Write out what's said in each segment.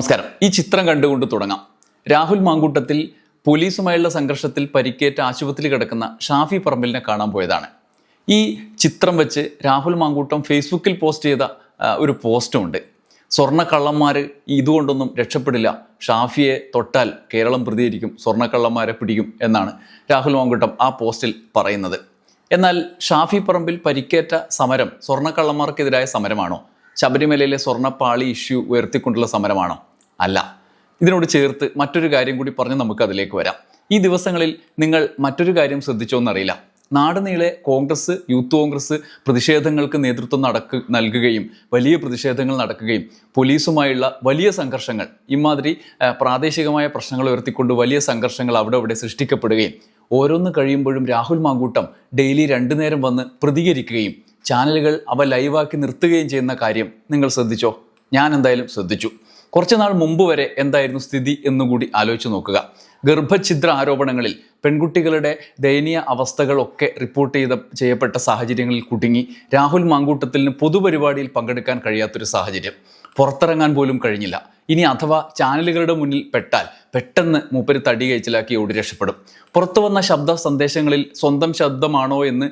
നമസ്കാരം. ഈ ചിത്രം കണ്ടുകൊണ്ട് തുടങ്ങാം. രാഹുൽ മാങ്കൂട്ടത്തിൽ പോലീസുമായുള്ള സംഘർഷത്തിൽ പരിക്കേറ്റ് ആശുപത്രിയിൽ കിടക്കുന്ന ഷാഫി പറമ്പിലിനെ കാണാൻ പോയതാണ്. ഈ ചിത്രം വെച്ച് രാഹുൽ മാങ്കൂട്ടം ഫേസ്ബുക്കിൽ പോസ്റ്റ് ചെയ്ത ഒരു പോസ്റ്റും ഉണ്ട് സ്വർണക്കള്ളന്മാർ ഇതുകൊണ്ടൊന്നും രക്ഷപ്പെടില്ല. ഷാഫിയെ തൊട്ടാൽ കേരളം പ്രതികരിക്കും സ്വർണക്കള്ളന്മാരെ പിടിക്കും എന്നാണ് രാഹുൽ മാങ്കൂട്ടം ആ പോസ്റ്റിൽ പറയുന്നത്. എന്നാൽ ഷാഫി പറമ്പിൽ പരിക്കേറ്റ സമരം സ്വർണക്കള്ളന്മാർക്കെതിരായ സമരമാണോ? ശബരിമലയിലെ സ്വർണപ്പാളി ഇഷ്യൂ ഉയർത്തിക്കൊണ്ടുള്ള സമരമാണോ? അല്ല. ഇതിനോട് ചേർത്ത് മറ്റൊരു കാര്യം കൂടി പറഞ്ഞ് നമുക്ക് അതിലേക്ക് വരാം. ഈ ദിവസങ്ങളിൽ നിങ്ങൾ മറ്റൊരു കാര്യം ശ്രദ്ധിച്ചോന്നറിയില്ല നാട് നീളെ കോൺഗ്രസ് യൂത്ത് കോൺഗ്രസ് പ്രതിഷേധങ്ങൾക്ക് നേതൃത്വം നടക്ക നൽകുകയും വലിയ പ്രതിഷേധങ്ങൾ നടക്കുകയും പോലീസുമായുള്ള വലിയ സംഘർഷങ്ങൾ ഇമാതിരി പ്രാദേശികമായ പ്രശ്നങ്ങൾ ഉയർത്തിക്കൊണ്ട് വലിയ സംഘർഷങ്ങൾ അവിടെ അവിടെ സൃഷ്ടിക്കപ്പെടുകയും ഓരോന്ന് കഴിയുമ്പോഴും രാഹുൽ മാങ്കൂട്ടം ഡെയിലി രണ്ടു നേരം വന്ന് പ്രതികരിക്കുകയും ചാനലുകൾ അവ ലൈവാക്കി നിർത്തുകയും ചെയ്യുന്ന കാര്യം നിങ്ങൾ ശ്രദ്ധിച്ചോ? ഞാൻ എന്തായാലും ശ്രദ്ധിച്ചു. കുറച്ചു നാൾ മുമ്പ് വരെ എന്തായിരുന്നു സ്ഥിതി എന്നുകൂടി ആലോചിച്ച് നോക്കുക. ഗർഭഛിദ്ര ആരോപണങ്ങളിൽ പെൺകുട്ടികളുടെ ദയനീയ അവസ്ഥകളൊക്കെ റിപ്പോർട്ട് ചെയ്ത ചെയ്യപ്പെട്ട സാഹചര്യങ്ങളിൽ കുടുങ്ങി രാഹുൽ മാങ്കൂട്ടത്തിന് പൊതുപരിപാടിയിൽ പങ്കെടുക്കാൻ കഴിയാത്തൊരു സാഹചര്യം. പുറത്തിറങ്ങാൻ പോലും കഴിഞ്ഞില്ല. ഇനി അഥവാ ചാനലുകളുടെ മുന്നിൽ പെട്ടാൽ പെട്ടെന്ന് മൂപ്പര് തടി കഴിച്ചിലാക്കി ഓടി രക്ഷപ്പെടും. പുറത്തു വന്ന ശബ്ദ സന്ദേശങ്ങളിൽ സ്വന്തം ശബ്ദമാണോ എന്ന്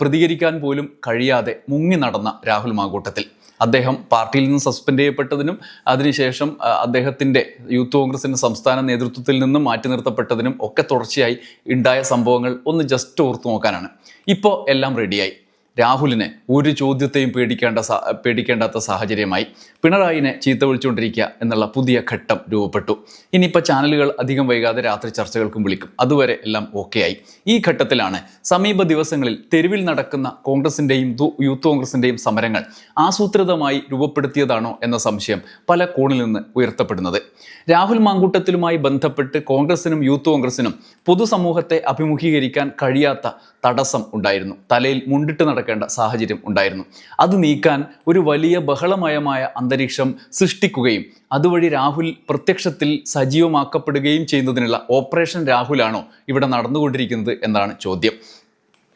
പ്രതികരിക്കാൻ പോലും കഴിയാതെ മുങ്ങി നടന്ന രാഹുൽ മാങ്കൂട്ടത്തിൽ. അദ്ദേഹം പാർട്ടിയിൽ നിന്ന് സസ്പെൻഡ് ചെയ്യപ്പെട്ടതിനും അതിനുശേഷം അദ്ദേഹത്തിന്റെ യൂത്ത് കോൺഗ്രസിന്റെ സംസ്ഥാന നേതൃത്വത്തിൽ നിന്നും മാറ്റി നിർത്തപ്പെട്ടതിനും ഒക്കെ തുടർച്ചയായി ഉണ്ടായ സംഭവങ്ങൾ ഒന്ന് ജസ്റ്റ് ഓർത്തു നോക്കാനാണ്. ഇപ്പോൾ എല്ലാം റെഡിയായി രാഹുലിനെ ഒരു ചോദ്യത്തെയും പേടിക്കേണ്ട പേടിക്കേണ്ടാത്ത സാഹചര്യമായി പിണറായിനെ ചീത്ത വിളിച്ചുകൊണ്ടിരിക്കുക എന്നുള്ള പുതിയ ഘട്ടം രൂപപ്പെട്ടു. ഇനിയിപ്പോൾ ചാനലുകൾ അധികം വൈകാതെ രാത്രി ചർച്ചകൾക്കും വിളിക്കും. അതുവരെ എല്ലാം ഓക്കെ ആയി ഈ ഘട്ടത്തിലാണ് സമീപ ദിവസങ്ങളിൽ തെരുവിൽ നടക്കുന്ന കോൺഗ്രസിന്റെയും യൂത്ത് കോൺഗ്രസിന്റെയും സമരങ്ങൾ ആസൂത്രിതമായി രൂപപ്പെടുത്തിയതാണോ എന്ന സംശയം പല കോണിൽ നിന്ന് ഉയർത്തപ്പെടുന്നത്. രാഹുൽ മാങ്കൂട്ടത്തിലുമായി ബന്ധപ്പെട്ട് കോൺഗ്രസിനും യൂത്ത് കോൺഗ്രസിനും പൊതുസമൂഹത്തെ അഭിമുഖീകരിക്കാൻ കഴിയാത്ത തടസ്സം ഉണ്ടായിരുന്നു. തലയിൽ മുണ്ടിട്ട് നടക്കേണ്ട സാഹചര്യം ഉണ്ടായിരുന്നു. അത് നീക്കാൻ ഒരു വലിയ ബഹളമയമായ അന്തരീക്ഷം സൃഷ്ടിക്കുകയും അതുവഴി രാഹുൽ പ്രത്യക്ഷത്തിൽ സജീവമാക്കപ്പെടുകയും ചെയ്യുന്നതിനുള്ള ഓപ്പറേഷൻ രാഹുലാണോ ഇവിടെ നടന്നുകൊണ്ടിരിക്കുന്നത് എന്നാണ് ചോദ്യം.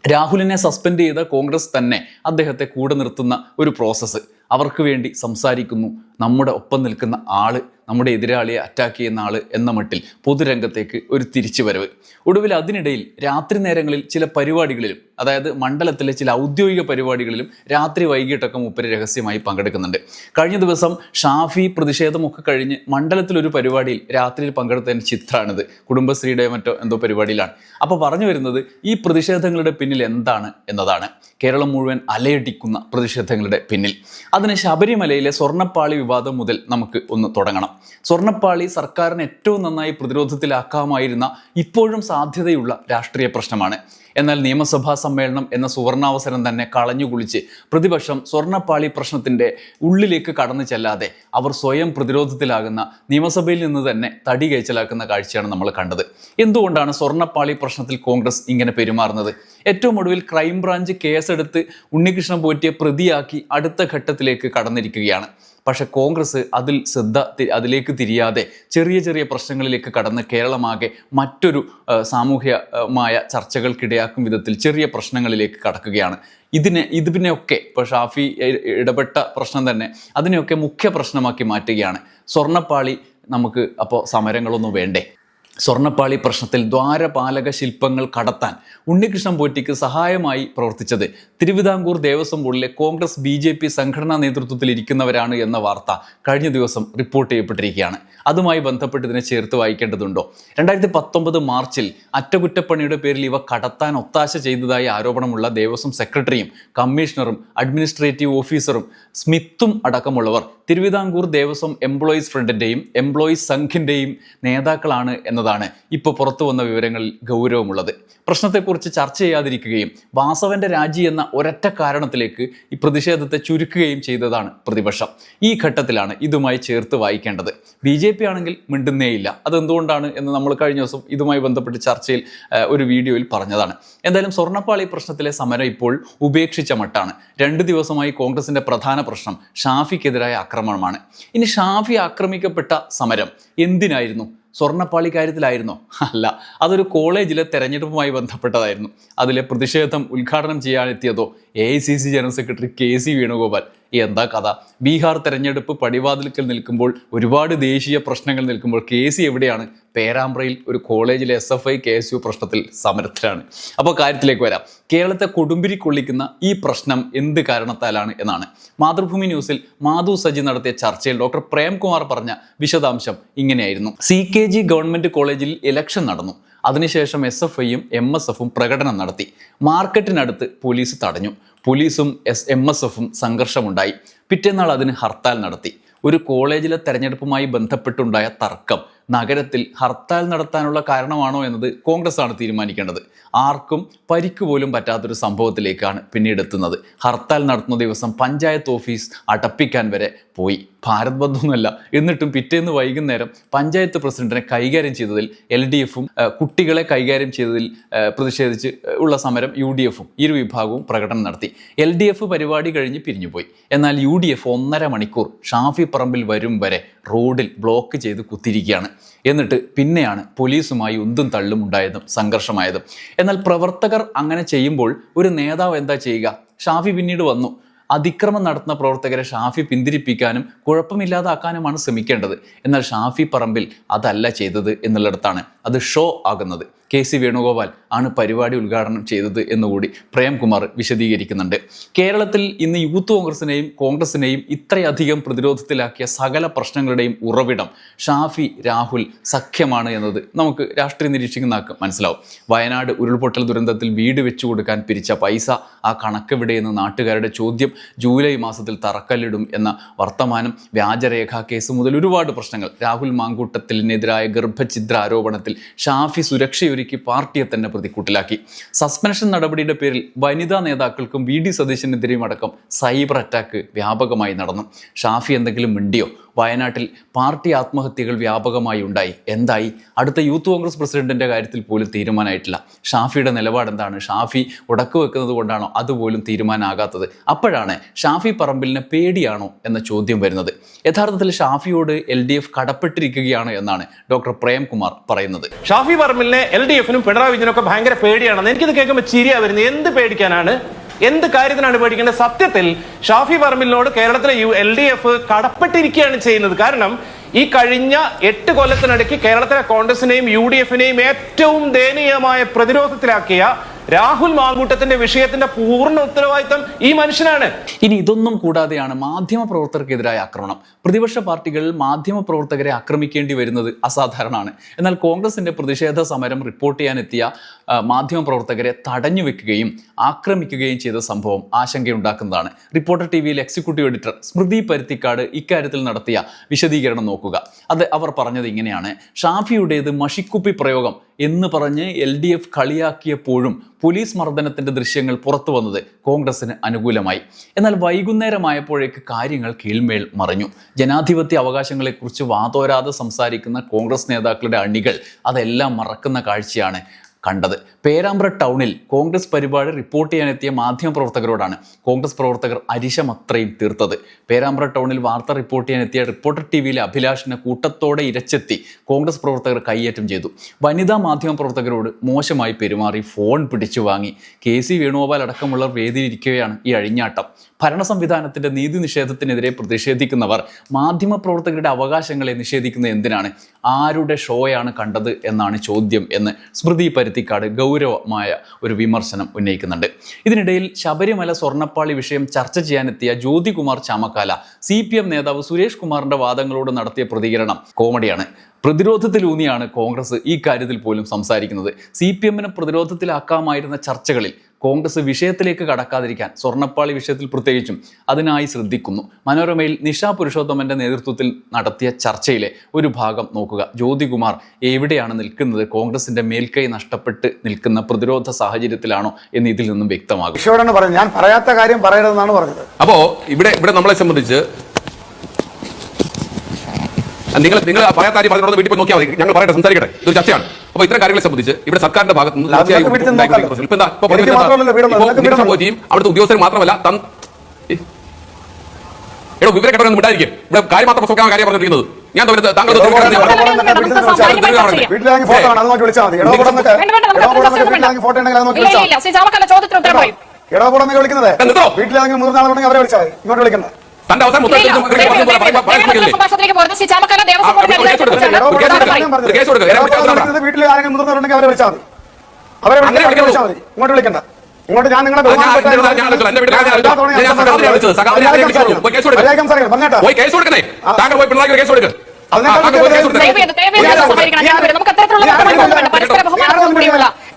രാഹുലിനെ സസ്പെൻഡ് ചെയ്ത കോൺഗ്രസ് തന്നെ അദ്ദേഹത്തെ കൂടെ നിർത്തുന്ന ഒരു പ്രോസസ്സ്. അവർക്ക് വേണ്ടി സംസാരിക്കുന്നു. നമ്മുടെ ഒപ്പം നിൽക്കുന്ന ആൾ നമ്മുടെ എതിരാളിയെ അറ്റാക്ക് ചെയ്യുന്ന ആൾ എന്ന മട്ടിൽ പൊതുരംഗത്തേക്ക് ഒരു തിരിച്ചു വരവ് ഒടുവിൽ അതിനിടയിൽ രാത്രി നേരങ്ങളിൽ ചില പരിപാടികളിലും അതായത് മണ്ഡലത്തിലെ ചില ഔദ്യോഗിക പരിപാടികളിലും രാത്രി വൈകിട്ടൊക്കെ മുപ്പര് രഹസ്യമായി പങ്കെടുക്കുന്നുണ്ട്. കഴിഞ്ഞ ദിവസം ഷാഫി പ്രതിഷേധമൊക്കെ കഴിഞ്ഞ് മണ്ഡലത്തിലൊരു പരിപാടിയിൽ രാത്രിയിൽ പങ്കെടുത്തതിന് ചിത്രമാണിത്. കുടുംബശ്രീയുടെ മറ്റോ എന്തോ പരിപാടിയിലാണ്. അപ്പോൾ പറഞ്ഞു വരുന്നത് ഈ പ്രതിഷേധങ്ങളുടെ പിന്നിൽ എന്താണ് എന്നതാണ്. കേരളം മുഴുവൻ അലയടിക്കുന്ന പ്രതിഷേധങ്ങളുടെ പിന്നിൽ. അതിന് ശബരിമലയിലെ സ്വർണപ്പാളി വിവാദം മുതൽ നമുക്ക് ഒന്ന് തുടങ്ങണം. സ്വർണപ്പാളി സർക്കാരിന് ഏറ്റവും നന്നായി പ്രതിരോധത്തിലാക്കാമായിരുന്ന ഇപ്പോഴും സാധ്യതയുള്ള രാഷ്ട്രീയ പ്രശ്നമാണ്. എന്നാൽ നിയമസഭാ സമ്മേളനം എന്ന സുവർണാവസരം തന്നെ കളഞ്ഞുകുളിച്ച് പ്രതിപക്ഷം സ്വർണപ്പാളി പ്രശ്നത്തിന്റെ ഉള്ളിലേക്ക് കടന്നു ചെല്ലാതെ അവർ സ്വയം പ്രതിരോധത്തിലാകുന്ന നിയമസഭയിൽ നിന്ന് തന്നെ തടി കയച്ചലാക്കുന്ന കാഴ്ചയാണ് നമ്മൾ കണ്ടത്. എന്തുകൊണ്ടാണ് സ്വർണപ്പാളി പ്രശ്നത്തിൽ കോൺഗ്രസ് ഇങ്ങനെ പെരുമാറുന്നത്? ഏറ്റവും ഒടുവിൽ ക്രൈംബ്രാഞ്ച് കേസെടുത്ത് ഉണ്ണികൃഷ്ണൻ പോറ്റിയെ പ്രതിയാക്കി അടുത്ത ഘട്ടത്തിലേക്ക് കടന്നിരിക്കുകയാണ്. പക്ഷേ കോൺഗ്രസ് അതിൽ ശ്രദ്ധ അതിലേക്ക് തിരിയാതെ ചെറിയ ചെറിയ പ്രശ്നങ്ങളിലേക്ക് കടന്ന് കേരളമാകെ മറ്റൊരു സാമൂഹ്യമായ ചർച്ചകൾക്കിടയാക്കും വിധത്തിൽ ചെറിയ പ്രശ്നങ്ങളിലേക്ക് കടക്കുകയാണ്. ഇതിനെ ഇതിനെയൊക്കെ ഇപ്പോൾ ഷാഫി ഇടപെട്ട പ്രശ്നം തന്നെ അതിനെയൊക്കെ മുഖ്യ പ്രശ്നമാക്കി മാറ്റുകയാണ്. സ്വർണപ്പാളി നമുക്ക് അപ്പോൾ സമരങ്ങളൊന്നും വേണ്ടേ? സ്വർണപ്പാളി പ്രശ്നത്തിൽ ദ്വാരപാലക ശില്പങ്ങൾ കടത്താൻ ഉണ്ണികൃഷ്ണൻ പോറ്റിക്ക് സഹായമായി പ്രവർത്തിച്ചത് തിരുവിതാംകൂർ ദേവസ്വം ബോർഡിലെ കോൺഗ്രസ് ബി ജെ പി സംഘടനാ നേതൃത്വത്തിൽ ഇരിക്കുന്നവരാണ് എന്ന വാർത്ത കഴിഞ്ഞ ദിവസം റിപ്പോർട്ട് ചെയ്യപ്പെട്ടിരിക്കുകയാണ്. അതുമായി ബന്ധപ്പെട്ട് ഇതിനെ ചേർത്ത് വായിക്കേണ്ടതുണ്ടോ? രണ്ടായിരത്തി പത്തൊമ്പത് മാർച്ചിൽ അറ്റകുറ്റപ്പണിയുടെ പേരിൽ ഇവ കടത്താൻ ഒത്താശ ചെയ്തതായി ആരോപണമുള്ള ദേവസ്വം സെക്രട്ടറിയും കമ്മീഷണറും അഡ്മിനിസ്ട്രേറ്റീവ് ഓഫീസറും സ്മിത്തും അടക്കമുള്ളവർ തിരുവിതാംകൂർ ദേവസ്വം എംപ്ലോയീസ് ഫ്രണ്ടിന്റെയും എംപ്ലോയീസ് സംഘിന്റെയും നേതാക്കളാണ് എന്നതാണ് ഇപ്പോൾ പുറത്തു വന്ന വിവരങ്ങളിൽ ഗൗരവമുള്ളത്. പ്രശ്നത്തെക്കുറിച്ച് ചർച്ച ചെയ്യാതിരിക്കുകയും വാസവന്റെ രാജി എന്ന ഒരൊറ്റ കാരണത്തിലേക്ക് ഈ പ്രതിഷേധത്തെ ചുരുക്കുകയും ചെയ്തതാണ് പ്രതിപക്ഷം. ഈ ഘട്ടത്തിലാണ് ഇതുമായി ചേർത്ത് വായിക്കേണ്ടത്. ബി ജെ പി ആണെങ്കിൽ മിണ്ടുന്നേയില്ല. അതെന്തുകൊണ്ടാണ് എന്ന് നമ്മൾ കഴിഞ്ഞ ദിവസം ഇതുമായി ബന്ധപ്പെട്ട് ചർച്ചയിൽ ഒരു വീഡിയോയിൽ പറഞ്ഞതാണ്. എന്തായാലും സ്വർണപ്പാളി പ്രശ്നത്തിലെ സമരം ഇപ്പോൾ ഉപേക്ഷിച്ച മട്ടാണ്. രണ്ട് ദിവസമായി കോൺഗ്രസിന്റെ പ്രധാന പ്രശ്നം ഷാഫിക്കെതിരായ ആക്രമണമാണ്. ഇനി ഷാഫി ആക്രമിക്കപ്പെട്ട സമരം എന്തിനായിരുന്നു? സ്വർണപ്പാളി കാര്യത്തിലായിരുന്നോ? അല്ല അതൊരു കോളേജിലെ തെരഞ്ഞെടുപ്പുമായി ബന്ധപ്പെട്ടതായിരുന്നു. അതിലെ പ്രതിഷേധം ഉദ്ഘാടനം ചെയ്യാനെത്തിയതോ A I C C general secretary K C Venugopal. എന്താ കഥ? ബീഹാർ തെരഞ്ഞെടുപ്പ് പടിവാതിൽക്കൽ നിൽക്കുമ്പോൾ ഒരുപാട് ദേശീയ പ്രശ്നങ്ങൾ നിൽക്കുമ്പോൾ കെ സി എവിടെയാണ്? പേരാമ്പ്രയിൽ ഒരു കോളേജിലെ S F I K S U പ്രശ്നത്തിൽ സമരത്തിലാണ്. അപ്പോൾ കാര്യത്തിലേക്ക് വരാം. കേരളത്തെ കൊടുമ്പിരി കൊള്ളിക്കുന്ന ഈ പ്രശ്നം എന്ത് കാരണത്താലാണ് എന്നാണ്. മാതൃഭൂമി ന്യൂസിൽ മാധു സജി നടത്തിയ ചർച്ചയിൽ ഡോക്ടർ പ്രേംകുമാർ പറഞ്ഞ വിശദാംശം ഇങ്ങനെയായിരുന്നു. സി കെ ജി ഗവൺമെന്റ് കോളേജിൽ ഇലക്ഷൻ നടന്നു. അതിനുശേഷം എസ് എഫ് ഐയും എം എസ് എഫും പ്രകടനം നടത്തി. മാർക്കറ്റിനടുത്ത് പോലീസ് തടഞ്ഞു. പോലീസും എസ് എം എസ് എഫും സംഘർഷമുണ്ടായി. പിറ്റേന്നാൾ അതിന് ഹർത്താൽ നടത്തി. ഒരു കോളേജിലെ തെരഞ്ഞെടുപ്പുമായി ബന്ധപ്പെട്ടുണ്ടായ തർക്കം നഗരത്തിൽ ഹർത്താൽ നടത്താനുള്ള കാരണമാണോ എന്നത് കോൺഗ്രസ് ആണ് തീരുമാനിക്കേണ്ടത്. ആർക്കും പരിക്ക് പോലും പറ്റാത്തൊരു സംഭവത്തിലേക്കാണ് പിന്നീട് എത്തുന്നത് ഹർത്താൽ നടത്തുന്ന ദിവസം പഞ്ചായത്ത് ഓഫീസ് അടപ്പിക്കാൻ വരെ പോയി. ഭാരത് ബന്ധമൊന്നുമല്ല എന്നിട്ടും പിറ്റേന്ന് വൈകുന്നേരം പഞ്ചായത്ത് പ്രസിഡന്റിനെ കൈകാര്യം ചെയ്തതിൽ എൽ ഡി എഫും കുട്ടികളെ കൈകാര്യം ചെയ്തതിൽ പ്രതിഷേധിച്ച് ഉള്ള സമരം യു ഡി എഫും ഇരു വിഭാഗവും പ്രകടനം നടത്തി. എൽ ഡി എഫ് പരിപാടി കഴിഞ്ഞ് പിരിഞ്ഞുപോയി. എന്നാൽ യു ഡി എഫ് ഒന്നര മണിക്കൂർ ഷാഫി പറമ്പിൽ വരും വരെ റോഡിൽ ബ്ലോക്ക് ചെയ്ത് കുത്തിരിക്കുകയാണ് എന്നിട്ട് പിന്നെയാണ് പോലീസുമായി ഉന്തും തള്ളും ഉണ്ടായതും സംഘർഷമായതും. എന്നാൽ പ്രവർത്തകർ അങ്ങനെ ചെയ്യുമ്പോൾ ഒരു നേതാവ് എന്താ ചെയ്യുക? ഷാഫി പിന്നീട് വന്നു. അതിക്രമം നടത്തുന്ന പ്രവർത്തകരെ ഷാഫി പിന്തിരിപ്പിക്കാനും കുഴപ്പമില്ലാതാക്കാനുമാണ് ശ്രമിക്കേണ്ടത്. എന്നാൽ ഷാഫി പറമ്പിൽ അതല്ല ചെയ്തത് എന്നുള്ളിടത്താണ് അത് ഷോ ആകുന്നത്. കെ സി വേണുഗോപാൽ ആണ് പരിപാടി ഉദ്ഘാടനം ചെയ്തത് എന്നുകൂടി പ്രേംകുമാർ വിശദീകരിക്കുന്നുണ്ട്. കേരളത്തിൽ ഇന്ന് യൂത്ത് കോൺഗ്രസിനെയും കോൺഗ്രസിനെയും ഇത്രയധികം പ്രതിരോധത്തിലാക്കിയ സകല പ്രശ്നങ്ങളുടെയും ഉറവിടം ഷാഫി രാഹുൽ സഖ്യമാണ് എന്നത് നമുക്ക് രാഷ്ട്രീയ നിരീക്ഷിക്കുന്ന ആൾക്ക് മനസ്സിലാവും. വയനാട് ഉരുൾപൊട്ടൽ ദുരന്തത്തിൽ വീട് വെച്ചു കൊടുക്കാൻ പിരിച്ച പൈസ ആ കണക്കെവിടെയെന്ന് നാട്ടുകാരുടെ ചോദ്യം ജൂലൈ മാസത്തിൽ തറക്കല്ലിടും എന്ന വർത്തമാനം വ്യാജരേഖാ കേസ് മുതൽ ഒരുപാട് പ്രശ്നങ്ങൾ. രാഹുൽ മാങ്കൂട്ടത്തിനെതിരായ ഗർഭഛിദ്ര ആരോപണത്തിൽ ഷാഫി സുരക്ഷയൊരുക്കി പാർട്ടിയെ തന്നെ പ്രതിക്കൂട്ടിലാക്കി. സസ്പെൻഷൻ നടപടിയുടെ പേരിൽ വനിതാ നേതാക്കൾക്കും വി ഡി സതീശനെതിരെയും അടക്കം സൈബർ അറ്റാക്ക് വ്യാപകമായി നടന്നു. ഷാഫി എന്തെങ്കിലും മിണ്ടിയോ? വയനാട്ടിൽ പാർട്ടി ആത്മഹത്യകൾ വ്യാപകമായി ഉണ്ടായി. എന്തായി? അടുത്ത യൂത്ത് കോൺഗ്രസ് പ്രസിഡന്റിന്റെ കാര്യത്തിൽ പോലും തീരുമാനമായിട്ടില്ല. ഷാഫിയുടെ നിലപാട് എന്താണ് ഷാഫി ഉടക്കു വെക്കുന്നത് കൊണ്ടാണോ അതുപോലും തീരുമാനമാകാത്തത്? അപ്പോഴാണ് ഷാഫി പറമ്പിലിനെ പേടിയാണോ എന്ന ചോദ്യം വരുന്നത്. യഥാർത്ഥത്തിൽ ഷാഫിയോട് എൽ ഡി എഫ് കടപ്പെട്ടിരിക്കുകയാണ് എന്നാണ് ഡോക്ടർ പ്രേംകുമാർ പറയുന്നത്. ഷാഫി പറമ്പിലിനെ എൽ ഡി എഫിനും പിണറായി വിജയനും ഒക്കെ ഭയങ്കര പേടിയാണെന്ന് എനിക്കിത് കേൾക്കുമ്പോൾ ചിരിയാ വരുന്നത്. എന്ത് പേടിക്കാനാണ്? എന്ത് കാര്യത്തിനാണ് പേടിക്കേണ്ടത്? സത്യത്തിൽ ഷാഫി പറമ്പിലിനോട് കേരളത്തിലെ യു എൽ ഡി എഫ് കടപ്പെട്ടിരിക്കുകയാണ് ചെയ്യുന്നത്. കാരണം ഈ കഴിഞ്ഞ എട്ട് കൊല്ലത്തിനിടയ്ക്ക് കേരളത്തിലെ കോൺഗ്രസിനെയും യു ഡി എഫിനെയും ഏറ്റവും ദയനീയമായ പ്രതിരോധത്തിലാക്കിയ രാഹുൽ മാങ്കൂട്ടത്തിന്റെ വിഷയത്തിന്റെ പൂർണ ഉത്തരവാദിത്തം ഈ മനുഷ്യനാണ്. ഇനി ഇതൊന്നും കൂടാതെയാണ് മാധ്യമ പ്രവർത്തകർക്കെതിരായ ആക്രമണം. പ്രതിപക്ഷ പാർട്ടികൾ മാധ്യമ പ്രവർത്തകരെ ആക്രമിക്കേണ്ടി വരുന്നത് അസാധാരണമാണ്. എന്നാൽ കോൺഗ്രസിന്റെ പ്രതിഷേധ സമരം റിപ്പോർട്ട് ചെയ്യാനെത്തിയ മാധ്യമ പ്രവർത്തകരെ തടഞ്ഞു വെക്കുകയും ആക്രമിക്കുകയും ചെയ്ത സംഭവം ആശങ്കയുണ്ടാക്കുന്നതാണ്. റിപ്പോർട്ടർ ടി വിയിൽ എക്സിക്യൂട്ടീവ് എഡിറ്റർ സ്മൃതി പരുത്തിക്കാട് ഇക്കാര്യത്തിൽ നടത്തിയ വിശദീകരണം നോക്കുക. അത് അവർ പറഞ്ഞത് ഇങ്ങനെയാണ്. ഷാഫിയുടേത് മഷിക്കുപ്പി പ്രയോഗം എന്ന് പറഞ്ഞ് എൽ ഡി എഫ് കളിയാക്കിയപ്പോഴും പോലീസ് മർദ്ദനത്തിന്റെ ദൃശ്യങ്ങൾ പുറത്തു വന്നത് കോൺഗ്രസിന് അനുകൂലമായി. എന്നാൽ വൈകുന്നേരമായപ്പോഴേക്ക് കാര്യങ്ങൾ കീഴ്മേൽ മറിഞ്ഞു. ജനാധിപത്യ അവകാശങ്ങളെക്കുറിച്ച് വാതോരാതെ സംസാരിക്കുന്ന കോൺഗ്രസ് നേതാക്കളുടെ അണികൾ അതെല്ലാം മറക്കുന്ന കാഴ്ചയാണ് കണ്ടത്. പേരാമ്പ്ര ടൗണിൽ കോൺഗ്രസ് പരിപാടി റിപ്പോർട്ട് ചെയ്യാനെത്തിയ മാധ്യമപ്രവർത്തകരോടാണ് കോൺഗ്രസ് പ്രവർത്തകർ അരിശമത്രയും തീർത്തത്. പേരാമ്പ്ര ടൗണിൽ വാർത്ത റിപ്പോർട്ട് ചെയ്യാനെത്തിയ റിപ്പോർട്ടർ ടി വിയിലെ അഭിലാഷിനെ കൂട്ടത്തോടെ ഇരച്ചെത്തി കോൺഗ്രസ് പ്രവർത്തകർ കൈയേറ്റം ചെയ്തു. വനിതാ മാധ്യമപ്രവർത്തകരോട് മോശമായി പെരുമാറി ഫോൺ പിടിച്ചു വാങ്ങി. കെ സി വേണുഗോപാൽ അടക്കമുള്ളവർ വേദിയിലിരിക്കുകയാണ് ഈ അഴിഞ്ഞാട്ടം. ഭരണ സംവിധാനത്തിന്റെ നീതി നിഷേധത്തിനെതിരെ പ്രതിഷേധിക്കുന്നവർ മാധ്യമപ്രവർത്തകരുടെ അവകാശങ്ങളെ നിഷേധിക്കുന്ന എന്തിനാണ്? ആരുടെ ഷോയാണ് കണ്ടത് എന്നാണ് ചോദ്യം എന്ന് സ്മൃതി പരുത്തിക്കാട് ഗൗരവമായ ഒരു വിമർശനം ഉന്നയിക്കുന്നുണ്ട്. ഇതിനിടയിൽ ശബരിമല സ്വർണപ്പാളി വിഷയം ചർച്ച ചെയ്യാനെത്തിയ Jyothikumar Chamakkala C P M നേതാവ് സുരേഷ് കുമാറിന്റെ വാദങ്ങളോട് നടത്തിയ പ്രതികരണം കോമഡിയാണ്. പ്രതിരോധത്തിലൂന്നിയാണ് കോൺഗ്രസ് ഈ കാര്യത്തിൽ പോലും സംസാരിക്കുന്നത്. സി പി എമ്മിനെ പ്രതിരോധത്തിലാക്കാമായിരുന്ന ചർച്ചകളിൽ കോൺഗ്രസ് വിഷയത്തിലേക്ക് കടക്കാതിരിക്കാൻ സ്വർണപ്പാളി വിഷയത്തിൽ പ്രത്യേകിച്ചും അതിനായി ശ്രദ്ധിക്കുന്നു. മനോരമയിൽ നിഷ പുരുഷോത്തമന്റെ നേതൃത്വത്തിൽ നടത്തിയ ചർച്ചയിലെ ഒരു ഭാഗം നോക്കുക. ജ്യോതികുമാർ എവിടെയാണ് നിൽക്കുന്നത്? കോൺഗ്രസിന്റെ മേൽക്കൈ നഷ്ടപ്പെട്ട് നിൽക്കുന്ന പ്രതിരോധ സാഹചര്യത്തിലാണോ എന്ന് ഇതിൽ നിന്നും വ്യക്തമാകും. ഞാൻ പറയാത്ത കാര്യം പറയരുതെന്നാണ് പറഞ്ഞത്. അപ്പോ ഇവിടെ ഇവിടെ നമ്മളെ സംബന്ധിച്ച് നിങ്ങൾ നിങ്ങൾ പറയാത്ത കാര്യം പറഞ്ഞോട് വീട്ടിൽ പോയി നോക്കിയാൽ മതി. ഞങ്ങൾ പറയട്ടെ സംസാരിക്കട്ടെ. ഇതൊരു ചർച്ചയാണ്. അപ്പൊ ഇത്തരം കാര്യങ്ങളെ സംബന്ധിച്ച് ഇവിടെ സർക്കാരിന്റെ ഭാഗത്ത് നിന്ന് തീർച്ചയായും അവിടുത്തെ ഉദ്യോഗസ്ഥർ മാത്രമല്ല തൻ എടോ വിവരം കേട്ടോ വിടായിരിക്കും ഇവിടെ കാര്യം മാത്രം കാര്യം പറഞ്ഞിരിക്കുന്നത്. ഞാൻ താങ്കൾ ചോദ്യത്തിന് ഉത്തരം പറയും എടോ കൂടെ വിളിക്കുന്നത്. വീട്ടിലാണെങ്കിൽ മുതിർന്ന ആളുണ്ടെങ്കിൽ അവരെ വിളിച്ചാൽ മതി. ഇങ്ങോട്ട് വിളിക്കുന്നത് തന്റെ അവസാനം. വീട്ടിൽ ആരെങ്കിലും മുതിർന്നവരുണ്ടെങ്കിൽ അവരെ വിളിച്ചാൽ മതി. അവരെ. വിളിച്ചാൽ മതി. ഇങ്ങോട്ട് വിളിക്കണ്ട. ഇങ്ങോട്ട് ഞാൻ നിങ്ങളെ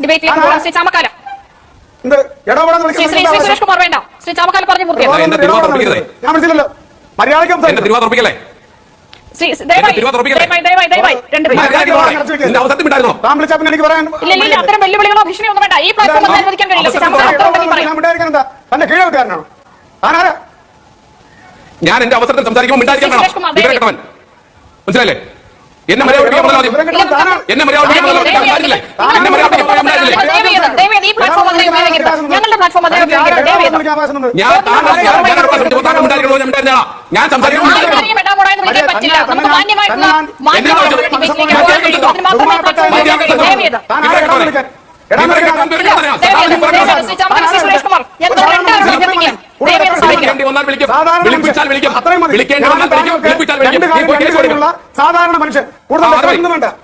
ഡിബേറ്റിലേക്ക് പോകാം. ശ്രീ ചാമക്കാല ശ്രീ സുരേഷ് കുമാർ വേണ്ട. ശ്രീ ചാമക്കാല പറഞ്ഞു പൂർത്തിയാക്കും മര്യാദയ്ക്ക് സംസാരിക്കും തിരുവാതിര ഉറപ്പിക്കല്ലേ അത്തരം വെല്ലുവിളികളോ ഭീഷണിയോ ഒന്നും വേണ്ട ഈ പ്ലാറ്റ്ഫോം അനുവദിക്കാൻ കഴിയില്ല ഞാൻ എന്റെ അവസരത്തിൽ സംസാരിക്കുമ്പോൾ മിണ്ടായിരിക്കാൻ മനസ്സിലായില്ലേ എന്നെ താനാണ്. എന്നെ ഉണ്ടായിരുന്നില്ലേ എന്നെ അവകാശമുണ്ട്. ഞാൻ താൻ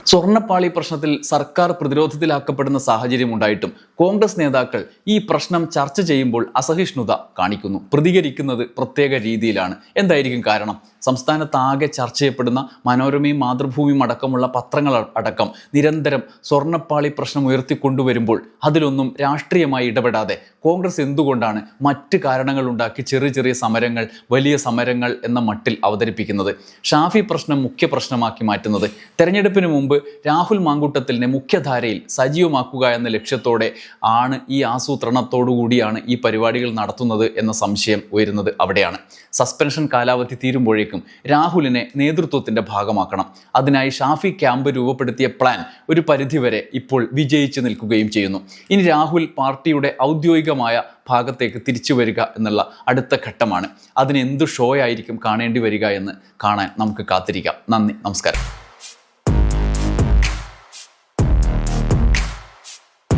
സ്വർണപ്പാളി പ്രശ്നത്തിൽ സർക്കാർ പ്രതിരോധത്തിലാക്കപ്പെടുന്ന സാഹചര്യം ഉണ്ടായിട്ടും കോൺഗ്രസ് നേതാക്കൾ ഈ പ്രശ്നം ചർച്ച ചെയ്യുമ്പോൾ അസഹിഷ്ണുത കാണിക്കുന്നു. പ്രതികരിക്കുന്നത് പ്രത്യേക രീതിയിലാണ്. എന്തായിരിക്കും കാരണം? സംസ്ഥാനത്താകെ ചർച്ച ചെയ്യപ്പെടുന്ന മനോരമയും മാതൃഭൂമിയും അടക്കമുള്ള പത്രങ്ങൾ അടക്കം നിരന്തരം സ്വർണപ്പാളി പ്രശ്നം ഉയർത്തിക്കൊണ്ടുവരുമ്പോൾ അതിലൊന്നും രാഷ്ട്രീയമായി ഇടപെടാതെ കോൺഗ്രസ് എന്തുകൊണ്ടാണ് മറ്റ് കാരണങ്ങൾ ഉണ്ടാക്കി ചെറിയ ചെറിയ സമരങ്ങൾ വലിയ സമരങ്ങൾ എന്ന മട്ടിൽ അവതരിപ്പിക്കുന്നത്. ഷാഫി പ്രശ്നം മുഖ്യ പ്രശ്നമാക്കി മാറ്റുന്നത്. തെരഞ്ഞെടുപ്പിന് മുമ്പ് രാഹുൽ മാങ്കൂട്ടത്തിലിനെ മുഖ്യധാരയിൽ സജീവമാക്കുക എന്ന ലക്ഷ്യത്തോടെ ആണ് ഈ ആസൂത്രണത്തോടുകൂടിയാണ് ഈ പരിപാടികൾ നടത്തുന്നത് എന്ന സംശയം ഉയരുന്നത് അവിടെയാണ്. സസ്പെൻഷൻ കാലാവധി തീരുമ്പോഴേക്കും രാഹുലിനെ നേതൃത്വത്തിന്റെ ഭാഗമാക്കണം. അതിനായി ഷാഫി ക്യാമ്പ് രൂപപ്പെടുത്തിയ പ്ലാൻ ഒരു പരിധിവരെ ഇപ്പോൾ വിജയിച്ചു നിൽക്കുകയും ചെയ്യുന്നു. ഇനി രാഹുൽ പാർട്ടിയുടെ ഔദ്യോഗികമായ ഭാഗത്തേക്ക് തിരിച്ചു വരിക എന്നുള്ള അടുത്ത ഘട്ടമാണ്. അതിന് എന്ത് ഷോ ആയിരിക്കും കാണേണ്ടി വരിക എന്ന് കാണാൻ നമുക്ക് കാത്തിരിക്കാം. നന്ദി നമസ്കാരം.